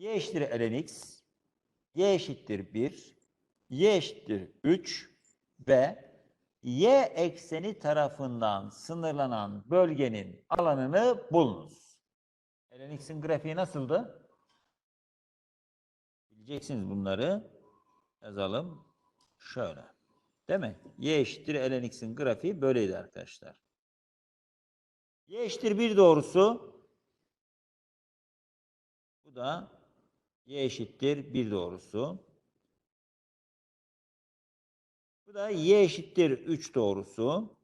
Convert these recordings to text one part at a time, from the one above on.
y eşittir ln x, y eşittir 1, y eşittir 3 ve y ekseni tarafından sınırlanan bölgenin alanını bulunuz. ln x'in grafiği nasıldı? Bileceksiniz bunları. Yazalım. Şöyle. Değil mi? Y eşittir ln x'in grafiği böyleydi arkadaşlar. Y eşittir 1 doğrusu bu da y eşittir 1 doğrusu. Bu da y eşittir 3 doğrusu.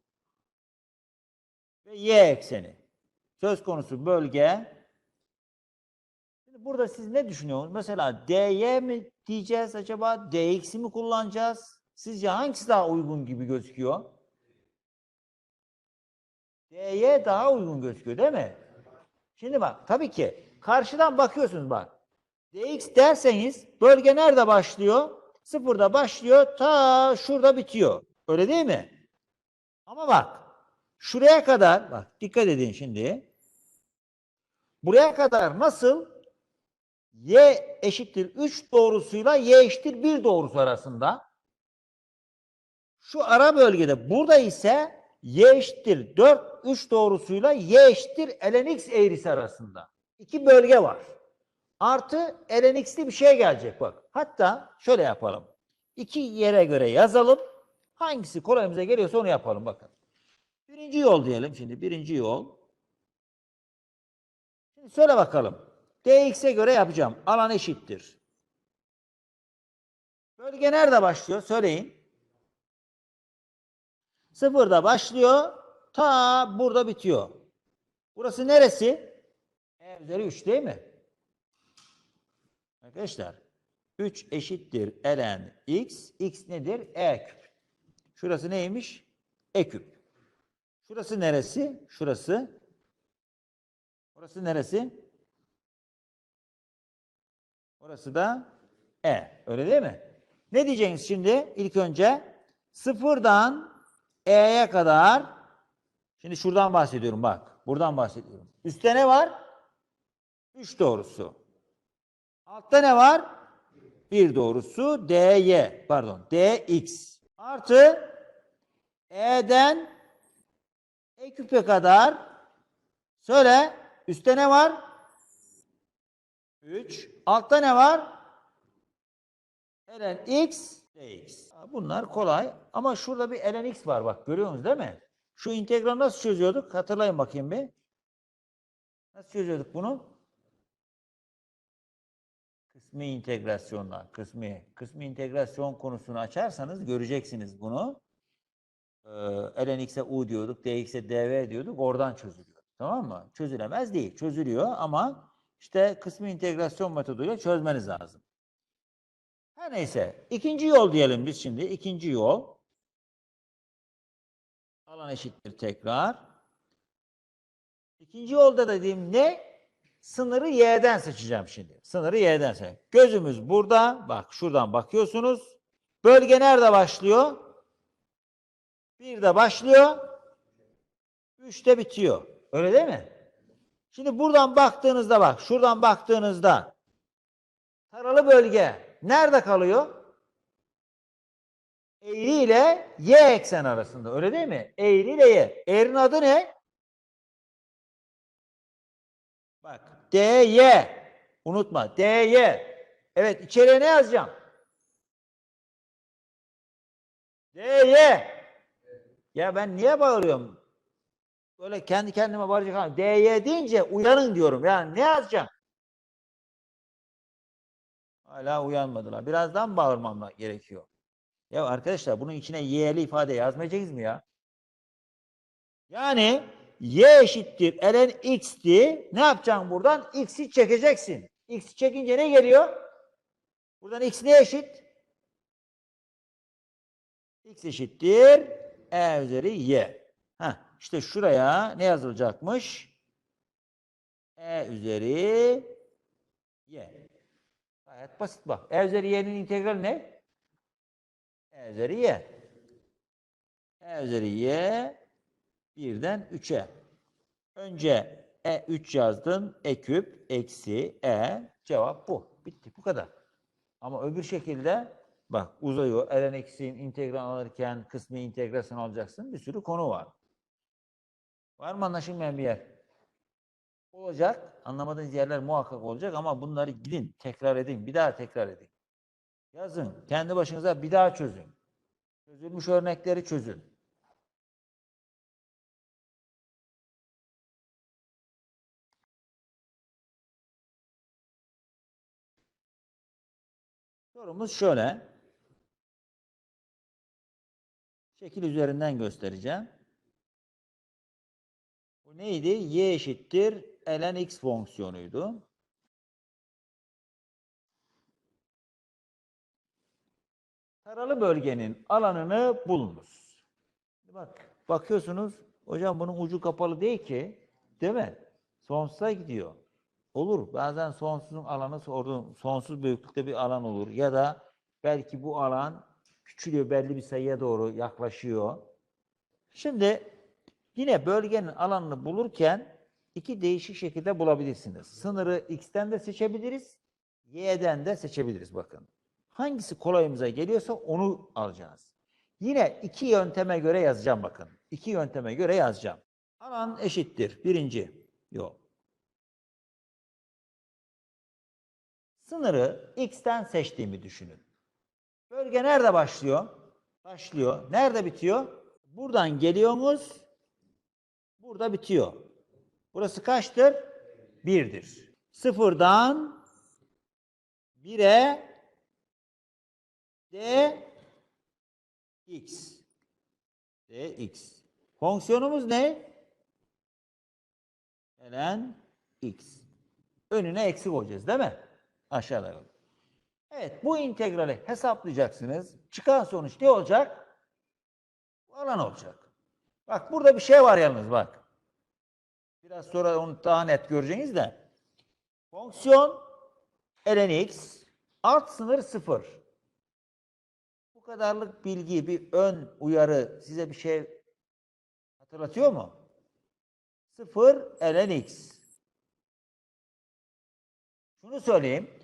Ve y ekseni. Söz konusu bölge. Şimdi burada siz ne düşünüyorsunuz? Mesela dy mi diyeceğiz acaba? dx'i mi kullanacağız? Sizce hangisi daha uygun gibi gözüküyor? dy daha uygun gözüküyor değil mi? Şimdi bak tabii ki karşıdan bakıyorsunuz bak. Dx derseniz bölge nerede başlıyor? Sıfırda başlıyor ta şurada bitiyor. Öyle değil mi? Ama bak şuraya kadar bak dikkat edin şimdi. Buraya kadar nasıl y eşittir 3 doğrusuyla y eşittir 1 doğrusu arasında. Şu ara bölgede burada ise y eşittir 4 3 doğrusuyla y eşittir ln x eğrisi arasında. İki bölge var. Artı ln x'li bir şey gelecek bak. Hatta şöyle yapalım. İki yere göre yazalım. Hangisi kolayımıza geliyorsa onu yapalım bakın. Birinci yol diyelim şimdi. Birinci yol. Şimdi söyle bakalım. dx'e göre yapacağım. Alan eşittir. Bölge nerede başlıyor? Söyleyin. Sıfırda başlıyor. Ta burada bitiyor. Burası neresi? E üzeri 3 değil mi? Arkadaşlar 3 eşittir ln x. x nedir? E küp. Şurası neymiş? E küp. Şurası neresi? Şurası. Orası neresi? Orası da E. Öyle değil mi? Ne diyeceksiniz şimdi? İlk önce sıfırdan E'ye kadar şimdi şuradan bahsediyorum bak. Buradan bahsediyorum. Üstte ne var? 3 doğrusu. Altta ne var? 1 doğrusu dy pardon dx artı e'den e küpe kadar söyle üstte ne var? 3. Altta ne var? ln x dx. Bunlar kolay ama şurada bir ln x var bak görüyorsunuz değil mi? Şu integral nasıl çözüyorduk? Hatırlayın bakayım bir. Nasıl çözüyorduk bunu? Kısmi integrasyonla, kısmi, kısmi integrasyon konusunu açarsanız göreceksiniz bunu. Ee, ln x'e u diyorduk, dx'e dv diyorduk, oradan çözülüyor. Tamam mı? Çözülemez değil, çözülüyor ama işte kısmi integrasyon metoduyla çözmeniz lazım. Her neyse, ikinci yol diyelim biz şimdi, ikinci yol. Alan eşittir tekrar. İkinci yolda dediğim ne? Sınırı y'den seçeceğim şimdi. Sınırı y'den seç. Gözümüz burada. Bak şuradan bakıyorsunuz. Bölge nerede başlıyor? Birde başlıyor. Üçte bitiyor. Öyle değil mi? Şimdi buradan baktığınızda bak. Şuradan baktığınızda taralı bölge nerede kalıyor? Eğri ile y eksen arasında. Öyle değil mi? Eğri ile y. Eğrinin adı ne? Bak dy. Unutma. dy. Evet içeriye ne yazacağım? dy. Ya ben niye bağırıyorum? Böyle kendi kendime bağıracak. dy deyince uyanın diyorum. Yani ne yazacağım? Hala uyanmadılar. Birazdan bağırmam gerekiyor. Ya arkadaşlar bunun içine y'li ifade yazmayacağız mı ya? Yani y eşittir ln x'ti. Ne yapacaksın buradan? x'i çekeceksin. x'i çekince ne geliyor? Buradan x ne eşit? x eşittir e üzeri y. Heh, işte şuraya ne yazılacakmış? e üzeri y. Gayet basit bak. E üzeri y'nin integrali ne? E üzeri y. E üzeri y birden 3'e. Önce E 3 yazdın. E küp eksi E. Cevap bu. Bitti. Bu kadar. Ama öbür şekilde bak uzayıyor. ln eksiğin integral alırken kısmi integrasyon alacaksın. Bir sürü konu var. Var mı anlaşılmayan bir yer? Olacak. Anlamadığınız yerler muhakkak olacak ama bunları gidin, tekrar edin, bir daha tekrar edin. Yazın. Kendi başınıza bir daha çözün. Çözülmüş örnekleri çözün. Sorumuz şöyle. Şekil üzerinden göstereceğim. Bu neydi? Y eşittir ln x fonksiyonuydu. Taralı bölgenin alanını bulunuz. Bak, bakıyorsunuz hocam bunun ucu kapalı değil ki. Değil mi? Sonsuza gidiyor. Olur. Bazen sonsuzun alanı. Sonsuz büyüklükte bir alan olur. Ya da belki bu alan küçülüyor belli bir sayıya doğru yaklaşıyor. Şimdi yine bölgenin alanını bulurken iki değişik şekilde bulabilirsiniz. Sınırı x'ten de seçebiliriz, y'den de seçebiliriz bakın. Hangisi kolayımıza geliyorsa onu alacağız. Yine iki yönteme göre yazacağım bakın. İki yönteme göre yazacağım. Alan eşittir. Birinci. Yok. Sınırı x'ten seçtiğimi düşünün. Bölge nerede başlıyor? Başlıyor. Nerede bitiyor? Buradan geliyorsunuz. Burada bitiyor. Burası kaçtır? Birdir. Sıfırdan bire d x d x. Fonksiyonumuz ne? ln x. Önüne eksi koyacağız değil mi? Aşağıda. koy. Evet bu integrali hesaplayacaksınız. Çıkan sonuç ne olacak? Alan olacak. Bak burada bir şey var yalnız bak. Biraz sonra onu daha net göreceğiniz de. Fonksiyon ln x alt sınır 0. Bu kadarlık bilgi bir ön uyarı size bir şey hatırlatıyor mu? 0 ln x. Şunu söyleyeyim.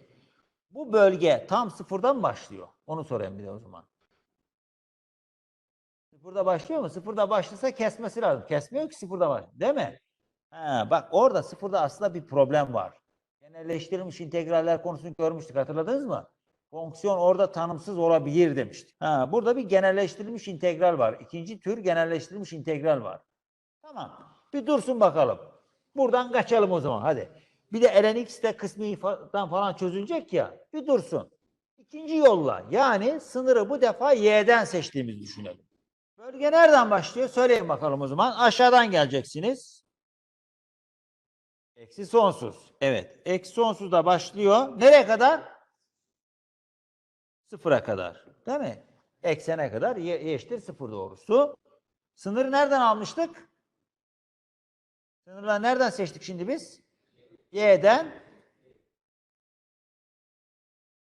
Bu bölge tam sıfırdan başlıyor. Onu sorayım bir de o zaman. Sıfırda başlıyor mu? Sıfırda başlasa kesmesi lazım. Kesmiyor ki sıfırda var. Değil mi? Ha, bak orada sıfırda aslında bir problem var. Genelleştirilmiş integraller konusunu görmüştük. Hatırladınız mı? Fonksiyon orada tanımsız olabilir demiştik. Ha, burada bir genelleştirilmiş integral var. İkinci tür genelleştirilmiş integral var. Tamam. Bir dursun bakalım. Buradan kaçalım o zaman. Hadi. Bir de ln x de kısmi ifadan falan çözülecek ya. Bir dursun. İkinci yolla. Yani sınırı bu defa y'den seçtiğimizi düşünelim. Bölge nereden başlıyor? Söyleyin bakalım o zaman. Aşağıdan geleceksiniz. Eksi sonsuz. Evet. Eksi sonsuz da başlıyor. Nereye kadar? Sıfıra kadar. Değil mi? Eksene kadar y eşittir sıfır doğrusu. Sınırı nereden almıştık? Sınırları nereden seçtik şimdi biz? Y'den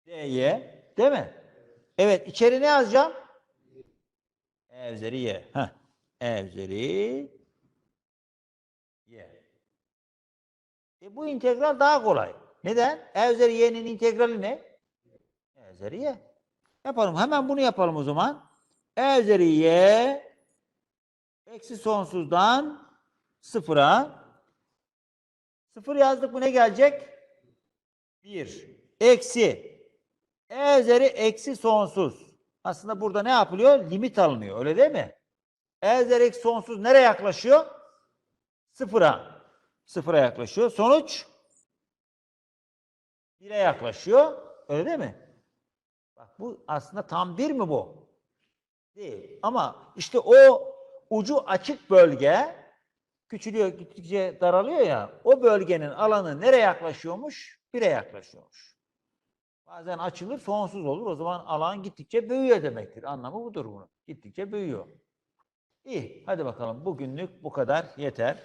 D'ye. Değil mi? Evet. içeri ne yazacağım? E üzeri Y. Heh. E üzeri Y. E bu integral daha kolay. Neden? E üzeri Y'nin integrali ne? E üzeri Y. Yapalım. Hemen bunu yapalım o zaman. E üzeri Y eksi sonsuzdan sıfıra Sıfır yazdık mı ne gelecek? Bir. Eksi. E üzeri eksi sonsuz. Aslında burada ne yapılıyor? Limit alınıyor. Öyle değil mi? E üzeri eksi sonsuz nereye yaklaşıyor? Sıfıra. Sıfıra yaklaşıyor. Sonuç? Bire yaklaşıyor. Öyle değil mi? Bak bu aslında tam bir mi bu? Değil. Ama işte o ucu açık bölge küçülüyor, gittikçe daralıyor ya, o bölgenin alanı nereye yaklaşıyormuş? Bire yaklaşıyormuş. Bazen açılır, sonsuz olur. O zaman alan gittikçe büyüyor demektir. Anlamı budur bunun. Gittikçe büyüyor. İyi, hadi bakalım. Bugünlük bu kadar yeter.